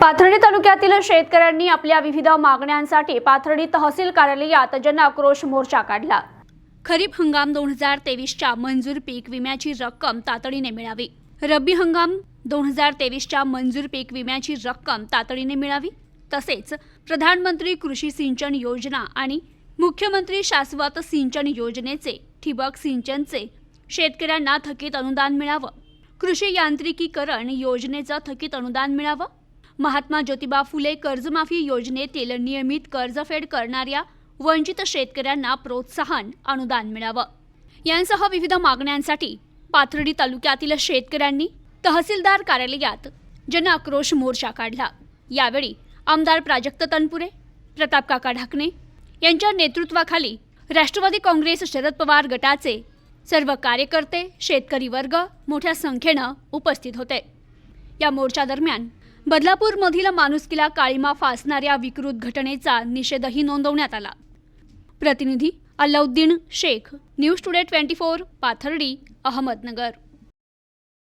पाथर्डी तालुक्यातील शेतकऱ्यांनी आपल्या विविध मागण्यांसाठी पाथर्डी तहसील कार्यालयात जनआक्रोश मोर्चा काढला. खरीप हंगाम दोन हजार तेवीसच्या मंजूर पीक विम्याची रक्कम तातडीने मिळावी. रब्बी हंगाम दोन हजार तेवीसच्या मंजूर पीक विम्याची रक्कम तातडीने मिळावी. तसेच प्रधानमंत्री कृषी सिंचन योजना आणि मुख्यमंत्री शाश्वत सिंचन योजनेचे ठिबक सिंचनचे शेतकऱ्यांना थकीत अनुदान मिळावं. कृषी यांत्रिकीकरण योजनेचं थकीत अनुदान मिळावं. महात्मा ज्योतिबा फुले कर्जमाफी योजनेतील नियमित कर्जफेड करणाऱ्या वंचित शेतकऱ्यांना प्रोत्साहन अनुदान मिळावं. यांसह विविध मागण्यांसाठी पाथर्डी तालुक्यातील शेतकऱ्यांनी तहसीलदार कार्यालयात जनआक्रोश मोर्चा काढला. यावेळी आमदार प्राजक्त तनपुरे प्रताप काका ढाकणे यांच्या नेतृत्वाखाली राष्ट्रवादी काँग्रेस शरद पवार गटाचे सर्व कार्यकर्ते शेतकरी वर्ग मोठ्या संख्येनं उपस्थित होते. या मोर्चादरम्यान बदलापूरमधील माणुसकीला काळीमा फासणाऱ्या विकृत घटनेचा निषेधही नोंदवण्यात आला. प्रतिनिधी Allauddin Shaikh news today twenty four Pathardi Ahmednagar.